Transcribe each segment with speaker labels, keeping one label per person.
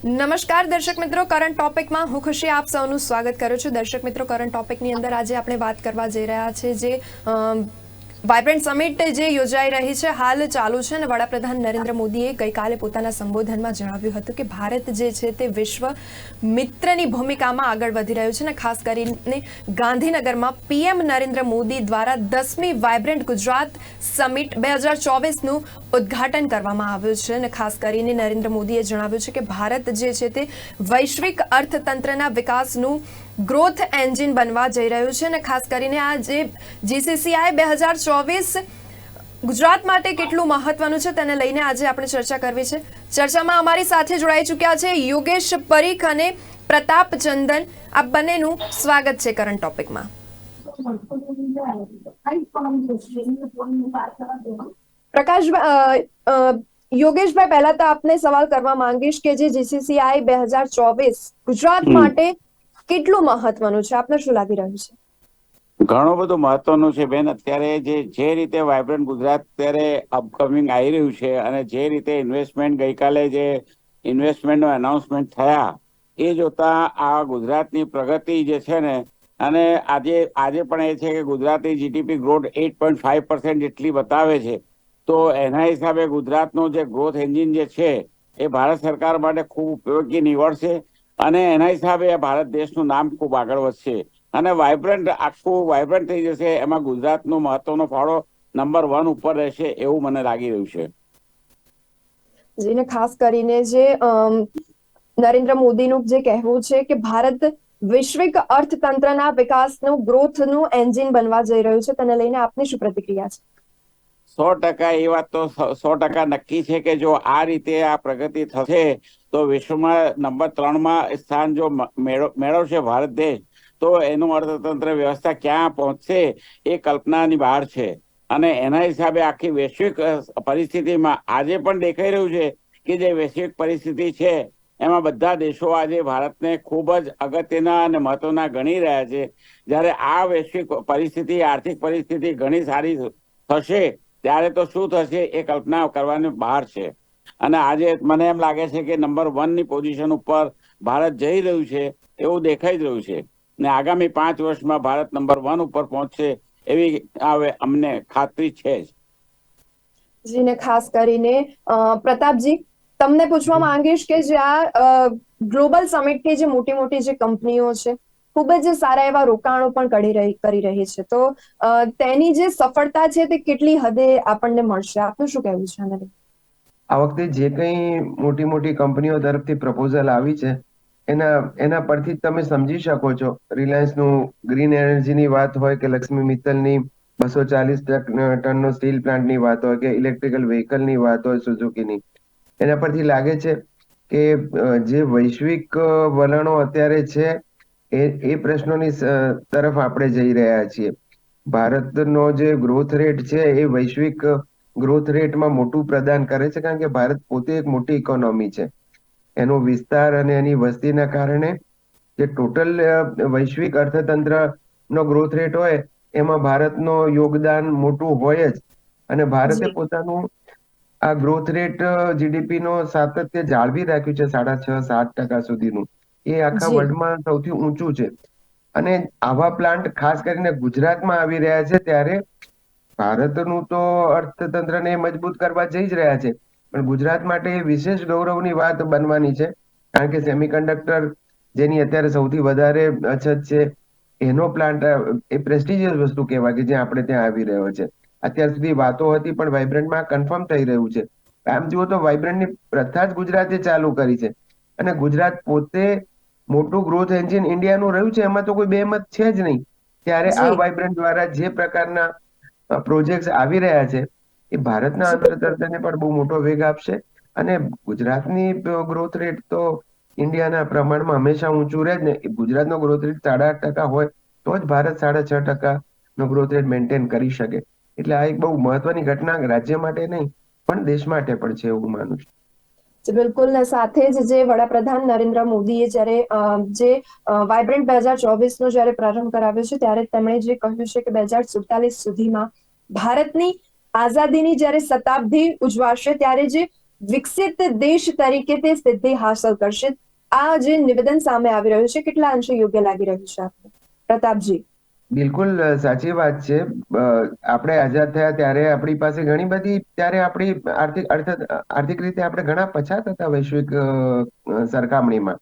Speaker 1: નમસ્કાર દર્શક મિત્રો કરંટ ટોપિકમાં હું ખુશી આપ સૌનું સ્વાગત કરું છું. દર્શક મિત્રો કરંટ ટોપિકની અંદર આજે આપણે વાત કરવા જઈ રહ્યા છે જે વાઇબ્રન્ટ સમિટ જે યોજાઈ રહી છે, હાલ ચાલુ છે અને વડાપ્રધાન નરેન્દ્ર મોદીએ ગઈકાલે પોતાના સંબોધનમાં જણાવ્યું હતું કે ભારત જે છે તે વિશ્વ મિત્રની ભૂમિકામાં આગળ વધી રહ્યું છે અને ખાસ કરીને ગાંધીનગરમાં પીએમ નરેન્દ્ર મોદી દ્વારા દસમી વાઇબ્રન્ટ ગુજરાત સમિટ બે હજાર ચોવીસનું ઉદ્ઘાટન કરવામાં આવ્યું છે અને ખાસ કરીને નરેન્દ્ર મોદીએ જણાવ્યું છે કે ભારત જે છે તે વૈશ્વિક અર્થતંત્રના વિકાસનું ગ્રોથ એન્જિન બનવા જઈ રહ્યું છે અને ખાસ કરીને આ જે જીસીસીઆઈ બે હજાર ચોવીસ ગુજરાત માટે કેટલું મહત્વનું છે તેને લઈને આજે આપણે ચર્ચા કરવી છે. ચર્ચામાં અમારી સાથે જોડાઈ ચૂક્યા છે યોગેશ પરીખ અને પ્રતાપ ચંદન. આ બંનેનું સ્વાગત છે કરંટ ટોપિકમાં. પ્રકાશભાઈ યોગેશભાઈ પહેલા તો આપને સવાલ કરવા માંગીશ કે જે જીસીસીઆઈ બે હજાર ચોવીસ ગુજરાત માટે કેટલું મહત્વનું છે? આપને શું લાગી રહ્યું છે?
Speaker 2: ઘણું બધું મહત્વનું છે બેન. અત્યારે જે જે રીતે વાઇબ્રન્ટ ગુજરાત અત્યારે અપકમિંગ આવી રહ્યું છે અને જે રીતે ઇન્વેસ્ટમેન્ટ ગઈકાલે જે ઇન્વેસ્ટમેન્ટ એનાઉન્સમેન્ટ થયા, એ જોતા આ ગુજરાતની પ્રગતિ જે છે ને, અને આજે આજે પણ એ છે કે ગુજરાતની GDP growth eight point five percent જેટલી બતાવે છે. તો એના હિસાબે ગુજરાતનું જે ગ્રોથ એન્જિન જે છે, એ ભારત સરકાર માટે ખૂબ ઉપયોગી નીવડશે. અને એના હિસાબે ભારત દેશનું નામ ખૂબ આગળ વધશે. અને વાઇબ્રન્ટ આખું વાઇબ્રન્ટ થઈ જશે. એમાં ગુજરાતનો મહત્વનો ફાળો નંબર વન ઉપર રહેશે એવું મને લાગી રહ્યું છે.
Speaker 1: જેને ખાસ કરીને જે નરેન્દ્ર મોદીનું જે કહેવું છે કે ભારત વૈશ્વિક અર્થતંત્રના વિકાસનું ગ્રોથનું એન્જિન બનવા જઈ રહ્યું છે, તેને લઈને આપની શું પ્રતિક્રિયા છે?
Speaker 2: સો ટકા એ વાત તો સો- ટકા નક્કી છે કે જો આ રીતે આ પ્રગતિ થશે, તો વિશ્વમાં નંબર ત્રણમાં સ્થાન જો મેળવશે ભારત દેશ, તો એનું અર્થતંત્ર વ્યવસ્થા ક્યાં પહોંચશે એ કલ્પનાની બહાર છે. અને એના હિસાબે આખી વૈશ્વિક પરિસ્થિતિમાં આજે પણ દેખાઈ રહ્યું છે કે જે વૈશ્વિક પરિસ્થિતિ છે, એમાં બધા દેશો આજે ભારતને ખૂબ જ અગત્યના અને મહત્વના ગણી રહ્યા છે. જ્યારે આ વૈશ્વિક પરિસ્થિતિ, આર્થિક પરિસ્થિતિ ઘણી સારી થશે ત્યારે તો શું થશે એ કલ્પના કરવાની બહાર છે. અને આજે મને એમ લાગે છે કે નંબર વનની પોઝિશન ઉપર ભારત જઈ રહ્યું છે એવું દેખાઈ જ રહ્યું છે. ને આગામી પાંચ વર્ષમાં ભારત નંબર વન ઉપર પહોંચશે એવી હવે અમને ખાતરી છે જ.
Speaker 1: જીને ખાસ કરીને પ્રતાપજી, તમને પૂછવા માંગીશ કે જે આ ગ્લોબલ સમિટથી જે મોટી મોટી જે કંપનીઓ છે ખૂબ જ સારા એવા રોકાણો પણ કરી રહી કરી રહી છે. તો તેની જે સફળતા છે તે કેટલી હદે આપણને મળશે? આપનું શું કહેવું છે આના
Speaker 3: આ વખતે જે કંઈ મોટી મોટી કંપનીઓ તરફથી પ્રપોઝલ આવી છે, એના એના પરથી તમે સમજી શકો છો. રિલાયન્સનું ગ્રીન એનર્જીની વાત હોય કે લક્ષ્મી મિત્તલની બસો ચાલીસ ટનનો સ્ટીલ પ્લાન્ટની વાત હોય કે ઇલેક્ટ્રિકલ વ્હીકલની વાત હોય સુઝુકીની, એના પરથી લાગે છે કે જે વૈશ્વિક વલણો અત્યારે છે એ એ પ્રશ્નોની તરફ આપણે જઈ રહ્યા છીએ. ભારતનો જે ગ્રોથ રેટ છે એ વૈશ્વિક ગ્રોથ રેટમાં મોટું પ્રદાન કરે છે કારણ કે ભારત પોતે એક મોટી ઇકોનોમી છે. એનો વિસ્તાર અને એની વસ્તીના કારણે જે ટોટલ વૈશ્વિક અર્થતંત્રનો ગ્રોથ રેટ હોય એમાં ભારતનો યોગદાન મોટું હોય જ. અને ભારતે પોતાનું આ ગ્રોથ રેટ જીડીપી નો સાતત્ય જાળવી રાખ્યું છે સાડા છ સાત ટકા સુધીનું. એ આખા. વર્લ્ડમાં સૌથી ઊંચું છે. અને આવા પ્લાન્ટ ખાસ કરીને ગુજરાતમાં આવી રહ્યા છે ત્યારે ભારતનું તો અર્થતંત્રને મજબૂત કરવા જઈ જ રહ્યા છે. પણ ગુજરાત માટે વિશેષ ગૌરવની વાત બનવાની છે. કારણ કે સેમિકન્ડક્ટર જેની અત્યારે સૌથી વધારે અછત છે એનો પ્લાન્ટ એ પ્રેસ્ટિજિયસ વસ્તુ કહેવાય કે જે આપણે ત્યાં આવી રહ્યો છે. અત્યાર સુધી વાતો હતી પણ વાઇબ્રન્ટમાં કન્ફર્મ થઈ રહ્યું છે. આમ જુઓ તો વાઇબ્રન્ટની પ્રથા જ ગુજરાતે ચાલુ કરી છે. અને ગુજરાત પોતે મોટું ગ્રોથ એન્જિન ઇન્ડિયાનું રહ્યું છે એમાં તો કોઈ બેમત છે જ નહીં. ત્યારે આ. વાઇબ્રન્ટ દ્વારા જે પ્રકારના પ્રોજેક્ટ આવી રહ્યા છે એ ભારતના અર્થતંત્રને પણ બહુ મોટો વેગ આપશે. અને ગુજરાતની ગ્રોથ રેટ તો ઇન્ડિયાના પ્રમાણમાં હંમેશા ઊંચું રહે જ ને. ગુજરાતનો ગ્રોથ રેટ સાડા આઠ ટકા હોય તો જ ભારત સાડા છ ટકા નો ગ્રોથ રેટ મેન્ટેન કરી શકે. એટલે આ એક બહુ મહત્વની ઘટના રાજ્ય માટે નહીં પણ દેશ માટે પણ છે એવું માનું છું.
Speaker 1: બિલકુલ સાથે જ જે વડાપ્રધાન નરેન્દ્ર મોદીએ જ્યારે જે વાઇબ્રન્ટ બે હજાર ચોવીસ નો જ્યારે પ્રારંભ કરાવ્યો છે, ત્યારે તેમણે જે કહ્યું છે કે બે હજાર સુડતાલીસ સુધીમાં ભારતની આઝાદીની જ્યારે શતાબ્દી ઉજવાશે, ત્યારે જે વિકસિત દેશ તરીકે તે સિદ્ધિ હાંસલ કરશે. આ જે નિવેદન સામે આવી રહ્યું છે, કેટલા અંશે યોગ્ય લાગી રહ્યું છે આપને? પ્રતાપજી.
Speaker 3: બિલકુલ સાચી વાત છે. આપણે આઝાદ થયા ત્યારે આપણી પાસે ઘણી બધી, ત્યારે આપણી આર્થિક આર્થિક રીતે આપણે ઘણા પછાત હતા વૈશ્વિક સરખામણીમાં.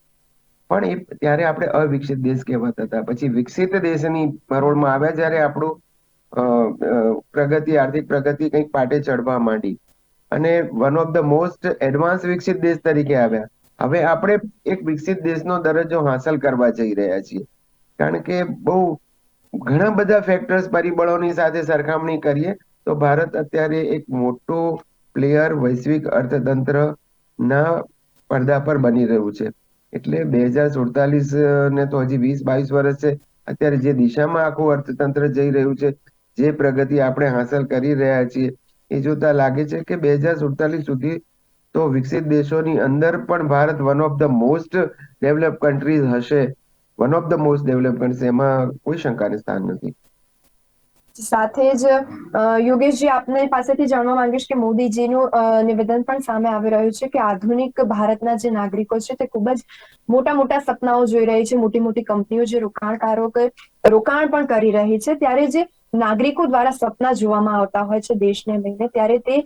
Speaker 3: પણ એ ત્યારે આપણે અવિકસિત દેશ કહેવાતા હતા. પછી વિકસિત દેશની પરોળમાં આવ્યા જ્યારે આપણું પ્રગતિ, આર્થિક પ્રગતિ કંઈક પાટે ચડવા માંડી. અને one of the most advance વિકસિત દેશ તરીકે આવ્યા. હવે આપણે એક વિકસિત દેશનો દરજ્જો હાંસલ કરવા જઈ રહ્યા છીએ. કારણ કે બહુ ઘણા બધા ફેક્ટર્સ પરિબળોની સાથે સરખામણી કરીએ, તો ભારત અત્યારે એક મોટો પ્લેયર વૈશ્વિક અર્થતંત્ર ના પડદા પર બની રહ્યું છે. એટલે બે હજાર સુડતાલીસ ને તો હજી વીસ બાવીસ વર્ષ છે. અત્યારે જે દિશામાં આખું અર્થતંત્ર જઈ રહ્યું છે, જે પ્રગતિ આપણે હાંસલ કરી રહ્યા છીએ, એ જોતા લાગે છે કે બે હજાર સુડતાલીસ સુધી તો વિકસિત દેશોની અંદર પણ Bharat one of the most develop countries હશે. One of the most development એમાં કોઈ શંકાને સ્થાન નથી.
Speaker 1: સાથે જ યોગેશજી, આપને પાસેથી જાણવા માંગીશ કે મોદીજીનું નિવેદન પણ સામે આવી રહ્યું છે કે આધુનિક ભારતના જે નાગરિકો છે તે ખૂબ જ મોટા મોટા સપનાઓ જોઈ રહી છે, મોટી મોટી કંપનીઓ જે રોકાણકારો રોકાણ પણ કરી રહી છે. ત્યારે જે નાગરિકો દ્વારા સપના જોવામાં આવતા હોય છે દેશને લઈને, ત્યારે તે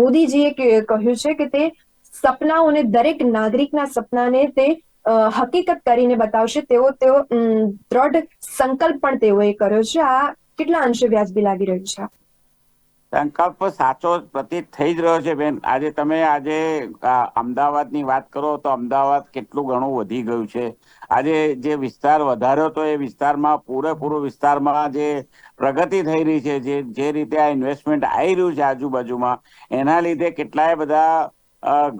Speaker 1: મોદીજીએ કહ્યું છે કે તે સપનાઓને દરેક નાગરિકના સપનાને તે હકીકત કરીને બતાવશે તેવો તેઓ દ્રઢ સંકલ્પ પણ તેઓએ કર્યો છે. આ કેટલા અંશે વ્યાજબી લાગી રહ્યું છે?
Speaker 2: સંકલ્પ સાચો પ્રતીત થઈ જ રહ્યો છે, બેન. આજે તમે આજે અમદાવાદ અમદાવાદની વાત કરો તો અમદાવાદ કેટલું ઘણું વધી ગયું છે. આજે જે વિસ્તાર વધાર્યો તો એ વિસ્તારમાં, પૂરેપૂરો વિસ્તારમાં જે પ્રગતિ થઈ રહી છે, જે જે રીતે આ ઇન્વેસ્ટમેન્ટ આવી રહ્યું છે આજુબાજુમાં, એના લીધે કેટલાય બધા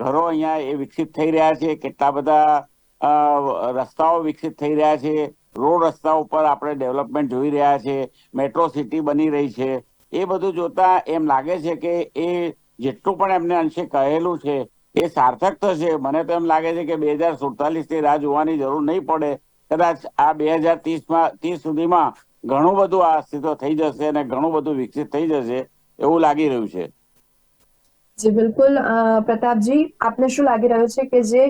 Speaker 2: ઘરો અહીંયા એ વિકસિત થઈ રહ્યા છે. કેટલા બધા રસ્તાઓ વિકસિત થઈ રહ્યા છે. રોડ રસ્તા ઉપર આપણે ડેવલપમેન્ટ જોઈ રહ્યા છે. મેટ્રો સિટી બની રહી છે. એ બધું જોતા એમ લાગે છે કે એ જેટલું પણ એમને અંશે કહેલું છે, એ સાર્થક થશે. મને તો એમ લાગે છે કે બે હજાર સુડતાલીસથી રાહ જોવાની જરૂર નહીં પડે. કદાચ આ બે હજાર ત્રીસમાં, ત્રીસ સુધીમાં ઘણું બધું આ અસ્તિત્વ થઈ જશે અને ઘણું બધું વિકસિત થઈ જશે એવું લાગી રહ્યું છે.
Speaker 1: જી, બિલકુલ. પ્રતાપજી, આપને શું લાગી રહ્યું છે કે જે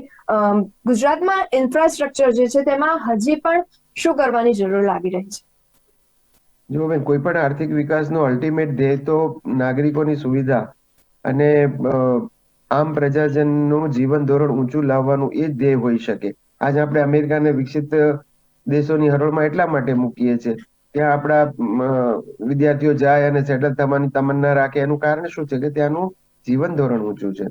Speaker 1: ગુજરાતમાં ઇન્ફ્રાસ્ટ્રક્ચર જે છે તેમાં હજી પણ શું કરવાની જરૂર લાગી રહી છે?
Speaker 3: જો બેન, કોઈ પણ આર્થિક વિકાસનો અલ્ટિમેટ ધ્યેય તો નાગરિકોની સુવિધા અને આમ પ્રજાજનનું જીવન ધોરણ ઊંચું લાવવાનું એ જ ધ્યેય હોઈ શકે. આજે આપણે અમેરિકાને વિકસિત દેશોની હરોળમાં એટલા માટે મૂકીએ છીએ ત્યાં આપણા વિદ્યાર્થીઓ જાય અને સેટલ થવાની તમન્ના રાખે. એનું કારણ શું છે કે ત્યાંનું જીવન ધોરણ ઊંચું છે.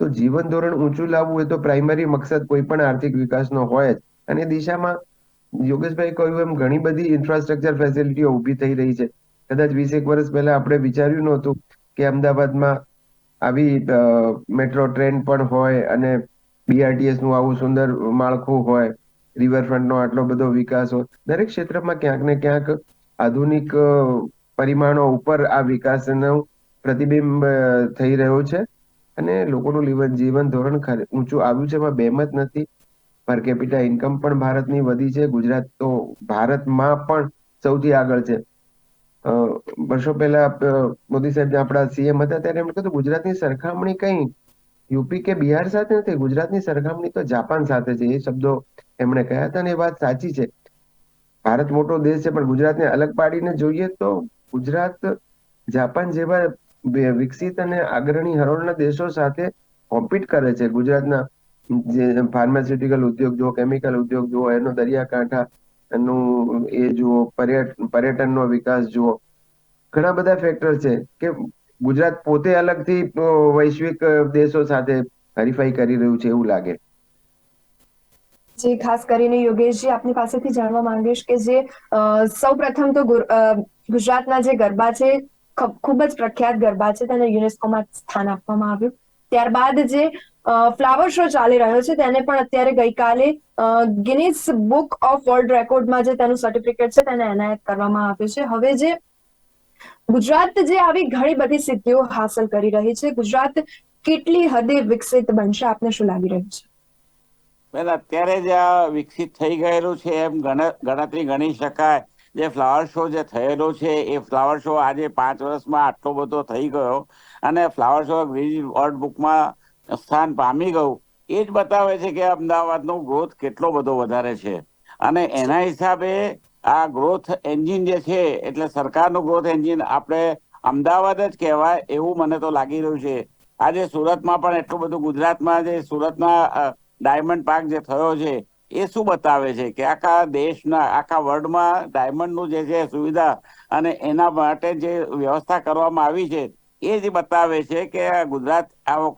Speaker 3: તો જીવન ધોરણ ઊંચું લાવવું એ તો પ્રાઇમરી મકસદ કોઈ પણ આર્થિક વિકાસનો હોય જ. અને દિશામાં યોગેશભાઈ કહ્યું એમ, ઘણી બધી ઇન્ફ્રાસ્ટ્રક્ચર ફેસિલિટીઓ ઊભી થઈ રહી છે. કદાચ વીસેક વર્ષ પહેલા આપણે વિચાર્યું નહોતું કે અમદાવાદમાં આવી મેટ્રો ટ્રેન પણ હોય અને બીઆરટીએસનું આવું સુંદર માળખું હોય રિવરફ્રન્ટનો આટલો બધો વિકાસ હોય. દરેક ક્ષેત્રમાં ક્યાંક ને ક્યાંક આધુનિક પરિમાણો ઉપર આ વિકાસનું પ્રતિબિંબ થઈ રહ્યો છે અને લોકોનું જીવન જીવન ધોરણ ઊંચું આવ્યું છે, એમાં બેમત નથી. પર કેપિટા ઇન્કમ પણ ભારતની વધી છે, ગુજરાત તો ભારતમાં પણ સૌથી આગળ છે. વર્ષો પહેલા મોદી સાહેબ આપણા સીએમ હતા, ત્યારે એમણે કહ્યું ગુજરાતની સરખામણી કઈ યુપી કે બિહાર સાથે નથી, ગુજરાતની સરખામણી તો જાપાન સાથે છે. એ શબ્દો એમણે કહ્યા હતા અને એ વાત સાચી છે. ભારત મોટો દેશ છે, પણ ગુજરાતને અલગ પાડીને જોઈએ તો ગુજરાત જાપાન જેવા વિકસિત અને અગ્રણી હરોળના દેશો સાથે કોમ્પીટ કરે છે. ગુજરાતના જે ફાર્માસ્યુટિકલ ઉદ્યોગ જુઓ કેમિકલ ઉદ્યોગ જુઓ, એનો દરિયાકાંઠા, એનું એ જુઓ પર્યટનનો વિકાસ જુઓ. ઘણા બધા ફેક્ટર છે કે ગુજરાત પોતે અલગથી વૈશ્વિક દેશો સાથે હરીફાઈ કરી રહ્યું છે એવું લાગે.
Speaker 1: જે ખાસ કરીને યોગેશજી આપની પાસેથી જાણવા માંગીશ કે જે સૌ પ્રથમ તો ગુજરાતના જે ગરબા છે ખૂબ જ પ્રખ્યાત ગરબા છે, તેને યુનેસ્કોમાં સ્થાન આપવામાં આવ્યું. ત્યારબાદ જે ફ્લાવર શો ચાલી રહ્યો છે, તેને પણ અત્યારે ગઈકાલે ગિનિસ બુક ઓફ વર્લ્ડ રેકોર્ડમાં જે તેનું સર્ટિફિકેટ છે, તેને એનાયત કરવામાં આવ્યું છે. હવે જે, ગુજરાત જે આવી ઘણી બધી સિદ્ધિઓ હાંસલ કરી રહી છે, ગુજરાત કેટલી હદે વિકસિત બનશે, આપને શું લાગી રહ્યું છે?
Speaker 2: બેન, અત્યારે જે આ વિકસિત થઈ ગયેલું છે, એમ ગણ- ગણતરી ગણી શકાય. જે ફ્લાવર શો જે થયેલો છે, એ ફ્લાવર શો આજે પાંચ વર્ષમાં આટલો બધો થઈ ગયો અને ફ્લાવર શો ગ્રીન વર્લ્ડ બુકમાં સ્થાન પામી ગયું. એ જ બતાવે છે કે અમદાવાદનો ગ્રોથ કેટલો બધો વધારે છે. અને એના હિસાબે આ ગ્રોથ એન્જિન જે છે, એટલે સરકારનું ગ્રોથ એન્જિન આપણે અમદાવાદ જ કહેવાય એવું મને તો લાગી રહ્યું છે. આજે સુરતમાં પણ એટલું બધું ગુજરાતમાં જે સુરતમાં ડાયમંડ પાર્ક જે થયો છે એ શું બતાવે છે કે આખા દેશના, આખા વર્લ્ડમાં ડાયમંડનું જે છે સુવિધા અને એના માટે જે વ્યવસ્થા કરવામાં આવી છે, એ જ બતાવે છે કે ગુજરાત આવો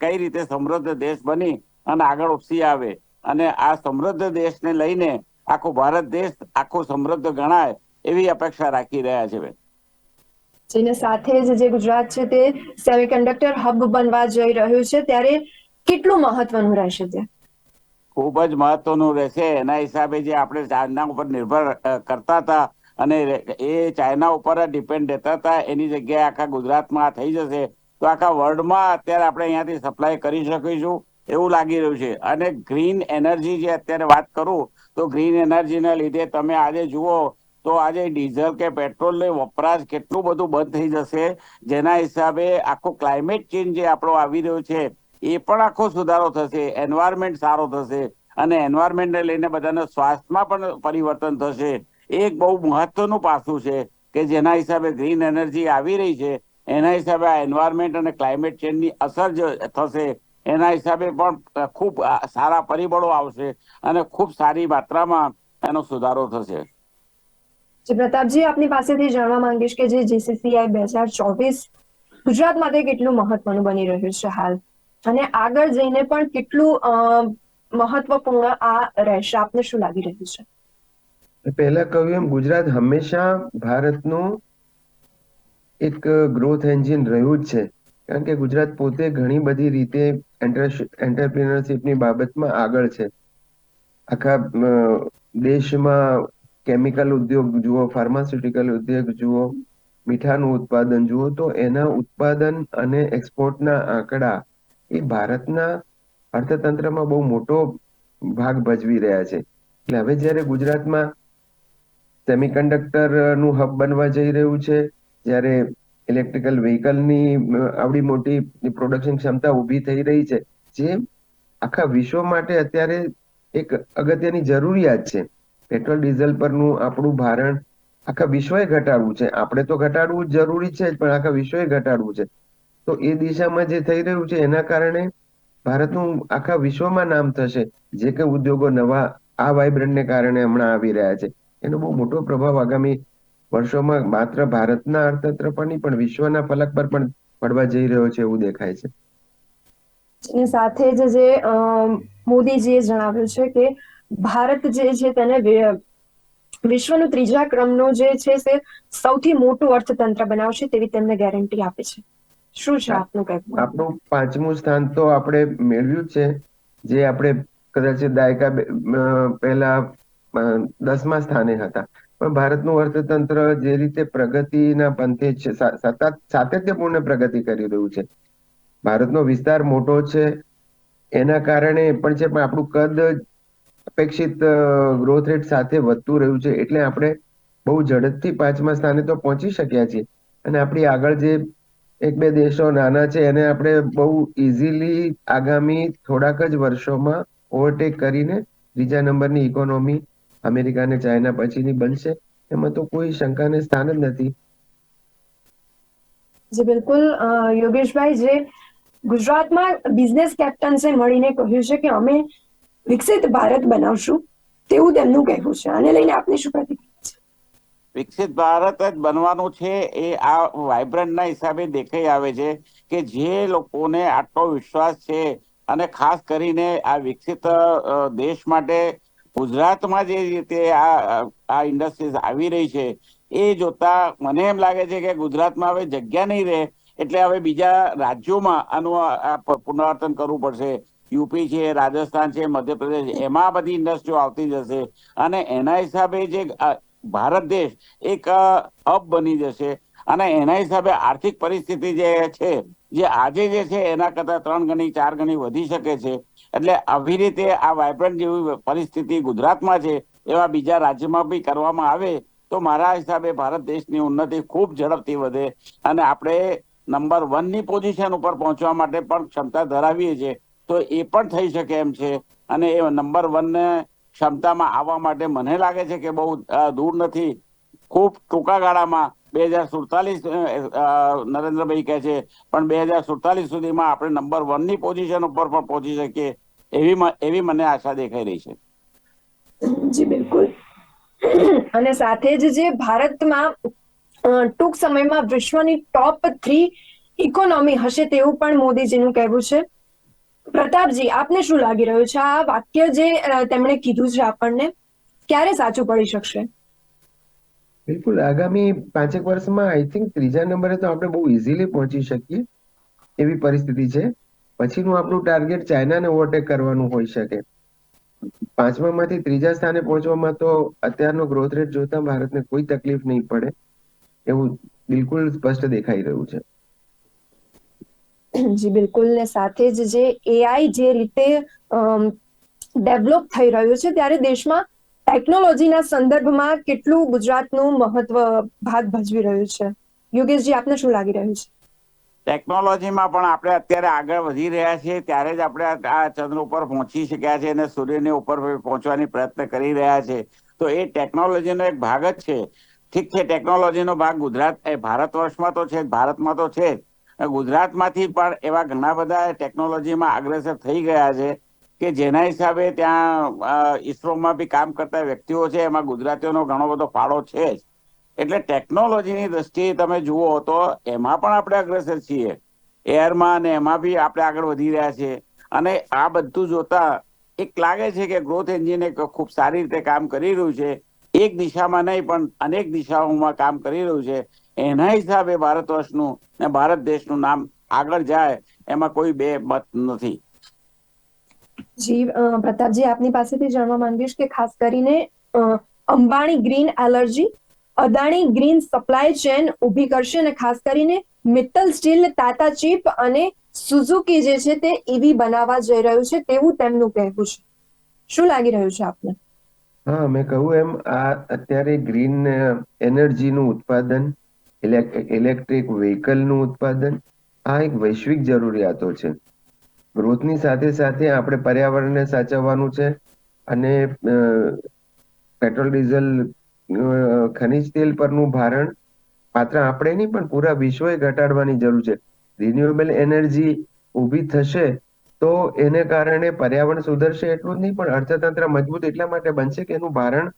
Speaker 2: કઈ રીતે સમૃદ્ધ દેશ બની અને આગળ ઉપસી આવે. અને આ સમૃદ્ધ દેશને લઈને આખો ભારત દેશ આખો સમૃદ્ધ ગણાય એવી અપેક્ષા રાખી રહ્યા છે
Speaker 1: જેને સાથે જ જે ગુજરાત છે તે સેમિકન્ડક્ટર હબ બનવા જઈ રહ્યું છે, ત્યારે કેટલું મહત્વનું રહેશે તે
Speaker 2: ખૂબ જ મહત્વનું રહેશે. એના હિસાબે જે આપણે ચાઇના ઉપર નિર્ભર કરતા હતા અને એ ચાઇના ઉપર ડિપેન્ડ રહેતા હતા, એની જગ્યાએ આખા ગુજરાતમાં થઈ જશે, તો આખા વર્લ્ડમાં અત્યારે આપણે અહીંયાથી સપ્લાય કરી શકીશું એવું લાગી રહ્યું છે. અને ગ્રીન એનર્જી જે અત્યારે વાત કરું, તો ગ્રીન એનર્જીના લીધે તમે આજે જુઓ, તો આજે ડીઝલ કે પેટ્રોલ વપરાશ કેટલું બધું બંધ થઈ જશે, જેના હિસાબે આખો ક્લાઇમેટ ચેન્જ જે આપણો આવી રહ્યો છે એ પણ આખો સુધારો થશે એન્વાયરમેન્ટ સારો થશે અને એન્વાયરમેન્ટને લઈને બધાના સ્વાસ્થ્યમાં પણ પરિવર્તન થશે. એક બહુ મહત્વનું પાસું છે કે જેના હિસાબે ગ્રીન એનર્જી આવી રહી છે, એના હિસાબે આ એન્વાયરમેન્ટ અને ક્લાઇમેટ ચેન્જની અસર જ થશે, એના હિસાબે પણ ખૂબ સારા પરિબળો આવશે અને ખૂબ સારી માત્રામાં એનો સુધારો થશે.
Speaker 1: જે, પ્રતાપજી, આપની પાસેથી જાણવા માંગીશ કે જે જીસીસીઆઈ બે હજાર ચોવીસ ગુજરાત માટે કેટલું મહત્વનું બની રહ્યું છે હાલ? અને આગળ જઈને પણ કેટલું મહત્વપૂર્ણ આ રહેશે? આપને શું લાગી રહ્યું છે?
Speaker 3: પહેલા કહ્યું એમ ગુજરાત હંમેશા ભારતનું એક ગ્રોથ એન્જિન રહ્યું જ છે. કારણ કે ગુજરાત પોતે ઘણી બધી રીતે એન્ટરપ્રિનરશીપની બાબતમાં આગળ છે. આખા દેશમાં કેમિકલ ઉદ્યોગ જુઓ ફાર્માસ્યુટિકલ ઉદ્યોગ જુઓ, મીઠાનું ઉત્પાદન જુઓ, તો એના ઉત્પાદન અને એક્સપોર્ટના આંકડા એ ભારતના અર્થતંત્રમાં બહુ મોટો ભાગ ભજવી રહ્યા છે. એટલે હવે જ્યારે ગુજરાતમાં સેમિકન્ડક્ટરનું હબ બનવા જઈ રહ્યું છે, જ્યારે ઇલેક્ટ્રિકલ વ્હીકલની આવડી મોટી પ્રોડક્શન ક્ષમતા ઊભી થઈ રહી છે, જે આખા વિશ્વ માટે અત્યારે એક અગત્યની જરૂરિયાત છે. પેટ્રોલ, ડીઝલ પરનું આપણું ભારણ આખા વિશ્વએ ઘટાડવું છે. આપણે તો ઘટાડવું જરૂરી છે જ પણ આખા વિશ્વએ ઘટાડવું છે. તો એ દિશામાં જે થઈ રહ્યું છે, એના કારણે ભારતનું આખા વિશ્વમાં નામ થશે. જે કે ઉદ્યોગો નવા આ વાઇબ્રન્ટને કારણે હમણાં આવી રહ્યા છે. એનો બહુ મોટો પ્રભાવ આગામી વર્ષોમાં માત્ર ભારતના અર્થતંત્ર પર નહીં પણ વિશ્વના ફલક પર પણ પડવા જઈ રહ્યો છે એવું દેખાય છે.
Speaker 1: અને સાથે જ જે મોદીજીએ જણાવ્યું છે કે ભારત જે છે તેને વિશ્વનું ત્રીજા ક્રમનું જે છે, તે સૌથી મોટું અર્થતંત્ર બનાવશે તેવી તેમને ગેરંટી આપે છે. શું છે આપનું કહેવું?
Speaker 3: આપણું પાંચમું સ્થાન તો આપણે મેળવ્યું છે. જે આપણે કદાચ દાયકા પહેલા દસમા સ્થાને હતા. પણ ભારતનું અર્થતંત્ર જે રીતે પ્રગતિના પંથે છે સતત સાતત્યપૂર્ણ પ્રગતિ કરી રહ્યું છે. ભારતનો વિસ્તાર મોટો છે. એના કારણે પણ છે પણ આપણું કદ અપેક્ષિત ગ્રોથ રેટ સાથે વધતું રહ્યું છે. એટલે આપણે બહુ ઝડપથી પાંચમા સ્થાને તો પહોંચી શક્યા છીએ. અને આપણી આગળ જે એક બે દેશો નાના છે, એને આપણે બહુ ઇઝીલી આગામી થોડાક જ વર્ષોમાં ઓવરટેક કરીને ત્રીજા નંબરની ઇકોનોમી અમેરિકા અને ચાઇના પછીની બનશે. એમાં તો કોઈ શંકાને સ્થાન જ નથી.
Speaker 1: જી, બિલકુલ. યોગેશભાઈ, જે ગુજરાતમાં બિઝનેસ કેપ્ટન્સે મળીને કહ્યું છે કે અમે વિકસિત ભારત બનાવશું, તેવું તેમનું કહેવું છે. આને લઈને આપની શું પ્રતિક્રિયા?
Speaker 2: વિકસિત ભારત જ બનવાનું છે એ આ વાઇબ્રન્ટના હિસાબે દેખાઈ આવે છે કે જે લોકોને આટલો વિશ્વાસ છે અને ખાસ કરીને આ વિકસિત દેશ માટે ગુજરાતમાં જે રીતે આ આ ઇન્ડસ્ટ્રીઝ આવી રહી છે એ જોતા મને એમ લાગે છે કે ગુજરાતમાં હવે જગ્યા નહીં રહે એટલે હવે બીજા રાજ્યોમાં આનું પુનરાવર્તન કરવું પડશે. યુપી છે, રાજસ્થાન છે, મધ્યપ્રદેશ, એમાં બધી ઇન્ડસ્ટ્રીઓ આવતી જશે. અને એના હિસાબે જે ભારત દેશ એક હબ બની જશે. અને એના હિસાબે આર્થિક પરિસ્થિતિ જે છે, જે આજે જે છે, એના કરતા ત્રણ ગણી, ચાર ગણી વધી શકે છે. એટલે આવી રીતે આ વાયબ્રન્ટ જેવી પરિસ્થિતિ ગુજરાતમાં છે, એવા બીજા રાજ્યમાં બી કરવામાં આવે, તો મારા હિસાબે ભારત દેશની ઉન્નતિ ખૂબ ઝડપથી વધે. અને આપણે નંબર વનની પોઝિશન ઉપર પહોંચવા માટે પણ ક્ષમતા ધરાવીએ છીએ. તો એ પણ થઈ શકે એમ છે. અને એ નંબર વન ને ક્ષમતામાં આવવા માટે મને લાગે છે કે બહુ દૂર નથી. ખૂબ ટૂંકા ગાળામાં બે હજાર સુડતાલીસ નરેન્દ્રભાઈ કહે છે, પણ બે હજાર સુડતાલીસ સુધીમાં આપણે નંબર વનની પોઝિશન ઉપર પણ પહોંચી શકીએ એવી એવી મને આશા દેખાઈ રહી છે.
Speaker 1: જી, બિલકુલ. અને સાથે જ જે ભારતમાં ટૂંક સમયમાં વિશ્વની ટોપ થ્રી ઇકોનોમી હશે તેવું પણ મોદીજીનું કહેવું છે. પ્રતાપજી, આપને શું લાગી રહ્યું છે? આ વાક્ય જે તેમણે કીધું છે આપણને, ક્યારે સાચું પડી શકશે?
Speaker 3: બિલકુલ. આગામી પાંચેક વર્ષમાં આઈ થિંક ત્રીજા નંબરે તો આપણે બહુ ઇઝીલી પહોંચી શકીએ એવી પરિસ્થિતિ છે. પછીનું આપણું ટાર્ગેટ ચાઇનાને ઓવરટેક કરવાનું હોઈ શકે. પાંચમામાંથી ત્રીજા સ્થાને પહોંચવામાં તો અત્યારનો ગ્રોથ રેટ જોતા ભારતને કોઈ તકલીફ નહીં પડે એવું બિલકુલ સ્પષ્ટ દેખાઈ રહ્યું છે.
Speaker 1: જી, બિલકુલ. ને સાથે જ જે એઆઈ જે રીતે ડેવલપ થઈ રહ્યું છે, ત્યારે દેશમાં ટેકનોલોજીના સંદર્ભમાં કેટલું ગુજરાતનું મહત્વ ભાગ ભજવી રહ્યું છે? યોગેશજી, આપને શું લાગી રહ્યું છે?
Speaker 2: ટેકનોલોજીમાં પણ આપણે અત્યારે આગળ વધી રહ્યા છીએ. ત્યારે જ આપણે આ ચંદ્ર ઉપર પહોંચી શક્યા છે અને સૂર્યની ઉપર પહોંચવાની પ્રયત્ન કરી રહ્યા છે. તો એ ટેકનોલોજીનો એક ભાગ જ છે. ઠીક છે ટેકનોલોજીનો ભાગ ગુજરાત એ ભારત વર્ષમાં તો છે ભારતમાં તો છે ગુજરાતમાંથી પણ એવા ઘણા બધા ટેકનોલોજીમાં અગ્રેસર થઈ ગયા છે કે જેના હિસાબે ત્યાં ઇસરોમાં બી કામ કરતા વ્યક્તિઓ છે, એમાં ગુજરાતીઓનો ઘણો બધો ફાળો છે જ. એટલે ટેકનોલોજીની દ્રષ્ટિએ તમે જુઓ તો એમાં પણ આપણે અગ્રેસર છીએ. એરમાં અને એમાં બી આપણે આગળ વધી રહ્યા છીએ. અને આ બધું જોતા એક લાગે છે કે ગ્રોથ એન્જિન એક ખૂબ સારી રીતે કામ કરી રહ્યું છે. એક દિશામાં નહીં પણ અનેક દિશાઓમાં કામ કરી રહ્યું છે. એના હિસાબે ભારત વર્ષનું ને ભારત દેશનું નામ આગળ જાય એમાં કોઈ બે મત નથી.
Speaker 1: જી પ્રતાપજી આપની પાસેથી જાણવા માંગીશ કે ખાસ કરીને Ambani green energy Adani green supply chain ઊભી કરશે અને ખાસ કરીને મિત્તલ સ્ટીલ તાતા ચીપ અને સુઝુકી જે છે તે ઈવી બનાવવા જઈ રહ્યું છે તેવું તેમનું કહેવું છે. શું લાગી રહ્યું છે આપને?
Speaker 3: હા મેં કહ્યું એમ આ અત્યારે ગ્રીન એનર્જીનું ઉત્પાદન ઇલેક્ટ્રિક વ્હીકલનું ઉત્પાદન આ એક વૈશ્વિક જરૂરિયાતો છે. ગ્રોથની સાથે સાથે આપણે પર્યાવરણને સાચવવાનું છે અને પેટ્રોલ, ડીઝલ ખનિજ તેલ પરનું ભારણ માત્ર આપણે નહીં પણ પૂરા વિશ્વએ ઘટાડવાની જરૂર છે. રિન્યુએબલ એનર્જી ઊભી થશે તો એને કારણે પર્યાવરણ સુધરશે એટલું જ નહીં પણ અર્થતંત્ર મજબૂત એટલા માટે બનશે કે એનું ભારણ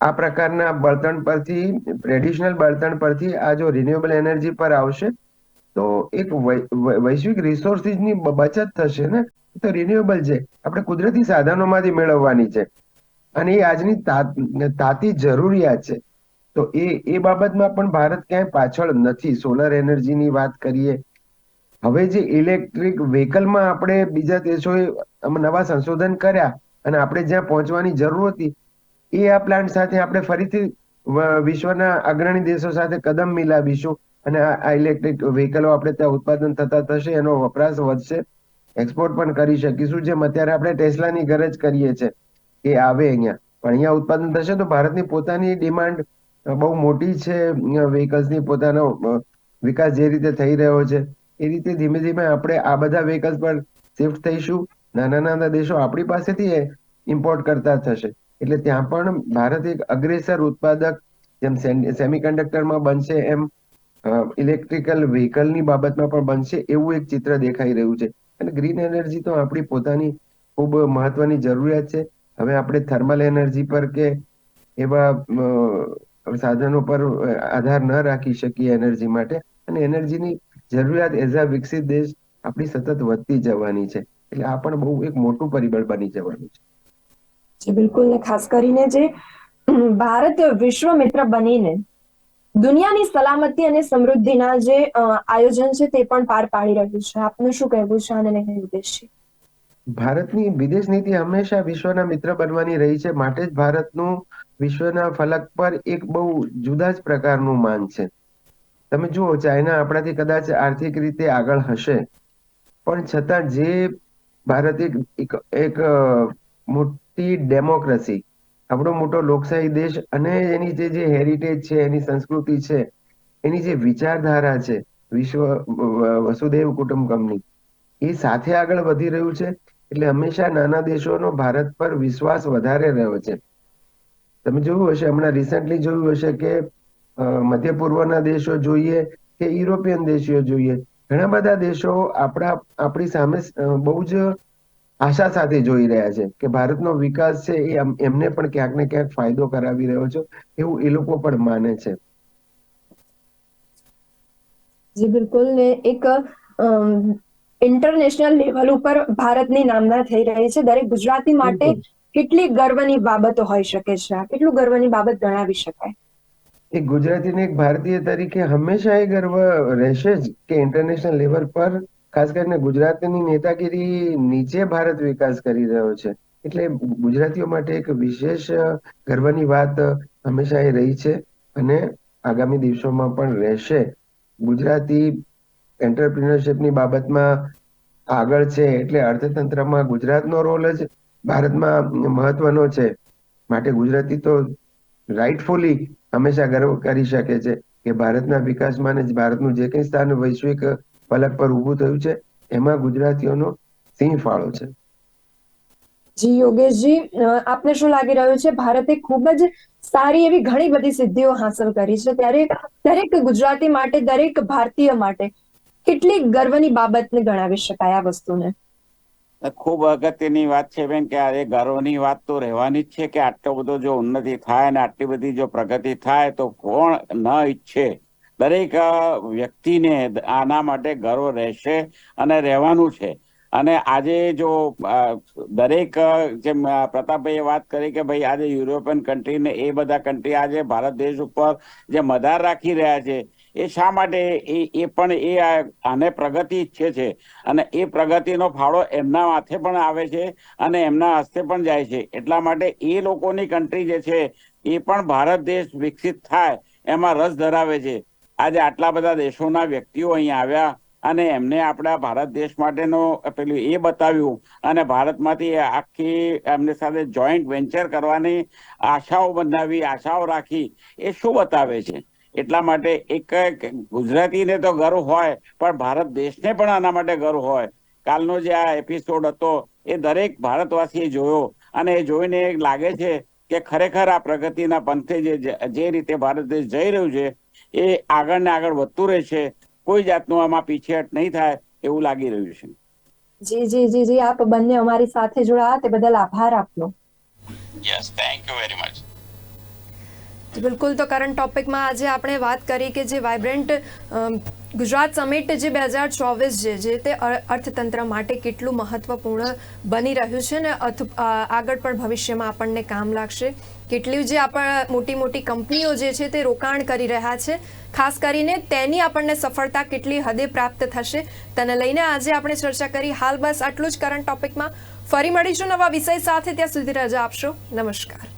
Speaker 3: આ પ્રકારના બળતણ પરથી ટ્રેડિશનલ બળતણ પરથી આ જો રિન્યુએબલ એનર્જી પર આવશે, તો એક વૈશ્વિક રિસોર્સિસની બચત થશે ને? તો રિન્યુએબલ છે આપણે કુદરતી સાધનોમાંથી મેળવવાની છે. અને એ આજની તાતી જરૂરિયાત છે. તો એ એ બાબતમાં પણ ભારત ક્યાંય પાછળ નથી. સોલર એનર્જીની વાત કરીએ. હવે જે ઇલેક્ટ્રિક વ્હીકલમાં આપણે બીજા દેશોએ નવા સંશોધન કર્યા અને આપણે જ્યાં પહોંચવાની જરૂર હતી એ આ પ્લાન્ટ સાથે આપણે ફરીથી વિશ્વના અગ્રણી દેશો સાથે કદમ મિલાવીશું અને આ ઇલેક્ટ્રિક વ્હીકલો આપણે ત્યાં ઉત્પાદન થતા થશે, એનો વપરાશ વધશે એક્સપોર્ટ પણ કરી શકીશું. જેમ અત્યારે આપણે ટેસ્લાની ગરજ કરીએ છીએ એ આવે અહીંયા. પણ અહીંયા ઉત્પાદન થશે તો ભારતની પોતાની ડિમાન્ડ બહુ મોટી છે વ્હીકલ્સની પોતાનો વિકાસ જે રીતે થઈ રહ્યો છે, એ રીતે ધીમે ધીમે આપણે આ બધા વ્હીકલ્સ પર શિફ્ટ થઈશું. નાના નાના દેશો આપણી પાસેથી ઇમ્પોર્ટ કરતા થશે. એટલે ત્યાં પણ ભારત એક અગ્રેસર ઉત્પાદક જેમ સેમિકન્ડક્ટરમાં બનશે એમ ઇલેક્ટ્રિકલ વ્હીકલની બાબતમાં પણ બનશે એવું એક ચિત્ર દેખાઈ રહ્યું છે. અને ગ્રીન એનર્જી તો આપણી પોતાની ખૂબ મહત્વની જરૂરિયાત છે. હવે આપણે થર્મલ એનર્જી પર કે એવા સાધનો પર આધાર ન રાખી શકીએ એનર્જી માટે. અને એનર્જીની જરૂરિયાત એઝ અ વિકસિત દેશ આપણી સતત વધતી જવાની છે. એટલે આ પણ બહુ એક મોટું પરિબળ બની જવાનું છે.
Speaker 1: બિલકુલ ને, ખાસ કરીને જે ભારત વિશ્વ મિત્ર બનીને, દુનિયાની સલામતી અને સમૃદ્ધિના જે આયોજન છે તે પણ પાર પાડી રહ્યું છે. આપનું શું કહેવું છે લઈને ઉદ્દેશ્ય
Speaker 3: ભારતની વિદેશ નીતિ હંમેશા વિશ્વના મિત્ર બનવાની રહી છે. માટે જ ભારતનું વિશ્વના ફલક પર એક બહુ જુદા જ પ્રકારનું માન છે. તમે જુઓ, ચાઇના આપણાથી કદાચ આર્થિક રીતે આગળ હશે. પણ છતાં જે ભારત એક, એક- અ, ડેમોક્રેસી. આપણો મોટો લોકશાહી દેશ અને એની જે જે હેરિટેજ છે એની સંસ્કૃતિ છે એની જે વિચારધારા છે વિશ્વ વસુદેવ કુટુંબકમની એ સાથે આગળ વધી રહ્યું છે એટલે હંમેશા નાના દેશોનો ભારત પર વિશ્વાસ વધારે રહ્યો છે. તમે જોયું હશે હમણાં રિસેન્ટલી જોયું હશે કે મધ્ય પૂર્વના દેશો જોઈએ કે યુરોપિયન દેશો જોઈએ. ઘણા બધા દેશો આપણા આપણી સામે બહુ જ આશા સાથે જોઈ રહ્યા છે કે ભારતનો વિકાસ છે એ એમને પણ ક્યાંક ને ક્યાંક ફાયદો કરાવી રહ્યો છે એવું એ લોકો પણ માને છે.
Speaker 1: જી બિલકુલ. ને એક ઇન્ટરનેશનલ લેવલ ઉપર ભારતની નામના થઈ રહી છે. દરેક ગુજરાતી માટે કેટલી ગર્વની બાબતો હોઈ શકે છે? કેટલું ગર્વની બાબત ગણાવી શકાય?
Speaker 3: એક ગુજરાતીને એક ભારતીય તરીકે હંમેશા એ ગર્વ રહેશે જ કે ઇન્ટરનેશનલ લેવલ પર ખાસ કરીને ગુજરાતની નેતાગીરી નીચે ભારત વિકાસ કરી રહ્યો છે. એટલે ગુજરાતીઓ માટે એક વિશેષ ગર્વની વાત હંમેશા એ રહી છે અને આગામી દિવસોમાં પણ રહેશે. ગુજરાતી એન્ટરપ્રિનરશિપની બાબતમાં આગળ છે એટલે અર્થતંત્રમાં ગુજરાતનો રોલ જ ભારતમાં મહત્વનો છે. માટે ગુજરાતી તો રાઇટફુલી હંમેશા ગર્વ કરી શકે છે કે ભારતના વિકાસમાં જ ભારતનું જે કંઈ સ્થાન વૈશ્વિક ફલક પર ઊભું થયું છે. એમાં ગુજરાતીઓનો સિંહ ફાળો છે.
Speaker 1: જી યોગેશજી આપને શું લાગી રહ્યું છે? ભારતે ખૂબ જ સારી એવી ઘણી બધી સિદ્ધિઓ હાંસલ કરી છે. ત્યારે દરેક ગુજરાતી માટે દરેક ભારતીય માટે કેટલી ગર્વની બાબતને ગણાવી શકાય આ વસ્તુને?
Speaker 2: ખૂબ અગત્યની વાત છે બેન કે આ ગર્વની વાત તો રહેવાની જ છે કે આટલો બધો જો ઉન્નતિ થાય અને આટલી બધી જો પ્રગતિ થાય તો કોણ ન ઈચ્છે દરેક વ્યક્તિને આના માટે ગર્વ રહેશે અને રહેવાનું છે. અને આજે જો દરેક જેમ પ્રતાપભાઈએ વાત કરી કે ભાઈ આજે યુરોપિયન કન્ટ્રી ને એ બધા કન્ટ્રી આજે ભારત દેશ ઉપર જે મદાર રાખી રહ્યા છે, એ શા માટે? એ એ પણ એ આને પ્રગતિ ઈચ્છે છે. અને એ પ્રગતિનો ફાળો એમના માથે પણ આવે છે અને એમના હસ્તે પણ જાય છે. એટલા માટે એ લોકોની કન્ટ્રી જે છે, એ પણ ભારત દેશ વિકસિત થાય એમાં રસ ધરાવે છે. આજે આટલા બધા દેશોના વ્યક્તિઓ અહીં આવ્યા અને એમને આપણા ભારત દેશ માટેનો પેલું એ બતાવ્યું અને ભારતમાંથી આખી એમની સાથે જોઈન્ટ વેન્ચર કરવાની આશાઓ બનાવી આશાઓ રાખી, એ શું બતાવે છે? એટલા માટે એક ગુજરાતીને તો ગર્વ હોય, પણ ભારત દેશને પણ આના માટે ગર્વ હોય. કાલનો જે આ એપિસોડ હતો, એ દરેક ભારતવાસીએ જોયો અને એ જોઈને લાગે છે કે ખરેખર આ પ્રગતિના પંથે જે રીતે ભારત દેશ જઈ રહ્યું છે એ આગળ ને આગળ વધતું રહે છે. કોઈ જાતનું આમાં પીછેહટ નહીં થાય એવું લાગી રહ્યું છે.
Speaker 1: જી જી જી જી આપ બંને અમારી સાથે જોડાયા. તે બદલ આભાર આપનો.
Speaker 2: Yes thank you very much
Speaker 1: બિલકુલ, તો કરંટ ટોપિકમાં આજે આપણે વાત કરી કે જે વાઇબ્રન્ટ ગુજરાત સમિટ જે બે હજાર ચોવીસ જે જે તે અર્થતંત્ર માટે કેટલું મહત્વપૂર્ણ બની રહ્યું છે ને અથ આગળ પણ ભવિષ્યમાં આપણને કામ લાગશે. કેટલી જે આપણા, મોટી મોટી કંપનીઓ જે છે તે રોકાણ કરી રહ્યા છે. ખાસ કરીને તેની આપણને સફળતા કેટલી હદે પ્રાપ્ત થશે, તેને લઈને આજે આપણે ચર્ચા કરી. હાલ બસ આટલું જ કરંટ ટોપિકમાં ફરી મળીશું નવા વિષય સાથે. ત્યાં સુધી રજા આપશો. નમસ્કાર.